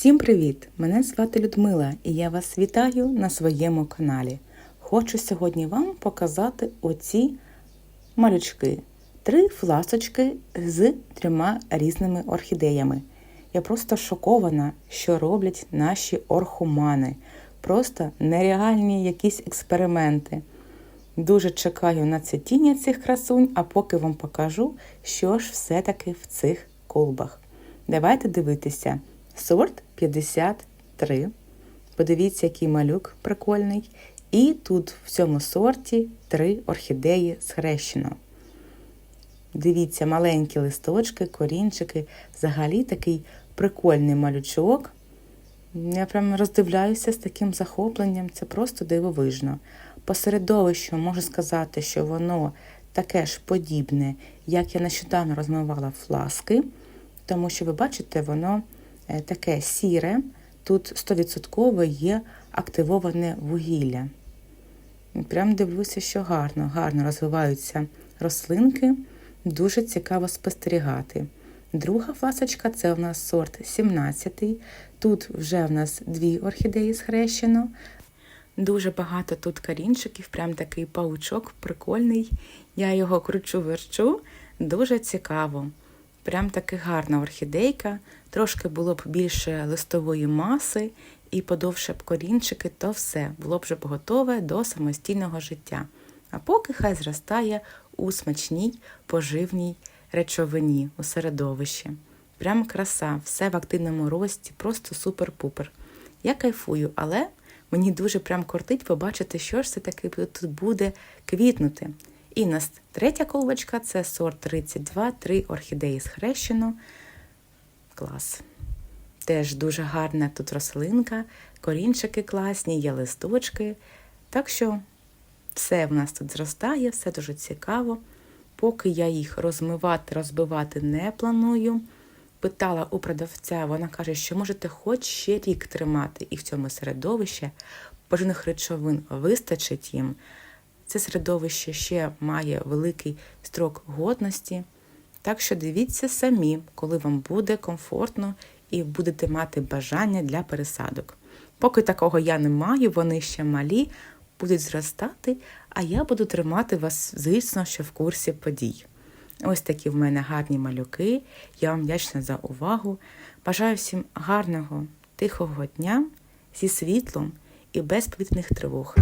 Всім привіт! Мене звати Людмила і я вас вітаю на своєму каналі. Хочу сьогодні вам показати оці малючки. Три фласочки з трьома різними орхідеями. Я просто шокована, що роблять наші орхумани. Просто нереальні якісь експерименти. Дуже чекаю на цвітіння цих красунь, а поки вам покажу, що ж все-таки в цих колбах. Давайте дивитися. Сорт 53. Подивіться, який малюк прикольний. І тут в цьому сорті три орхідеї схрещено. Дивіться, маленькі листочки, корінчики. Взагалі такий прикольний малючок. Я прям роздивляюся з таким захопленням, це просто дивовижно. По середовищу можу сказати, що воно таке ж подібне, як я нещодавно розмивала фласки, тому що ви бачите, воно таке сіре, тут 100% є активоване вугілля. Прям дивлюся, що гарно, гарно розвиваються рослинки, дуже цікаво спостерігати. Друга фласочка це у нас сорт 17. Тут вже в нас дві орхідеї схрещено. Дуже багато тут корінчиків, прям такий паучок прикольний. Я його кручу верчу, дуже цікаво. Прям таки гарна орхідейка, трошки було б більше листової маси і подовше б корінчики, то все було б вже готове до самостійного життя. А поки хай зростає у смачній поживній речовині у середовищі. Прям краса, все в активному рості, просто супер-пупер. Я кайфую, але мені дуже прям кортить побачити, що ж все таки тут буде квітнути. І нас третя колбочка це сорт 32, три орхідеї схрещено. Клас. Теж дуже гарна тут рослинка, корінчики класні, є листочки. Так що все в нас тут зростає, все дуже цікаво. Поки я їх розмивати, розбивати не планую. Питала у продавця, вона каже, що можете хоч ще рік тримати, і в цьому середовищі поживних речовин вистачить їм. Це середовище ще має великий строк годності. Так що дивіться самі, коли вам буде комфортно і будете мати бажання для пересадок. Поки такого я не маю, вони ще малі, будуть зростати, а я буду тримати вас, звісно, що в курсі подій. Ось такі в мене гарні малюки. Я вам вдячна за увагу. Бажаю всім гарного, тихого дня зі світлом і без повітряних тривог.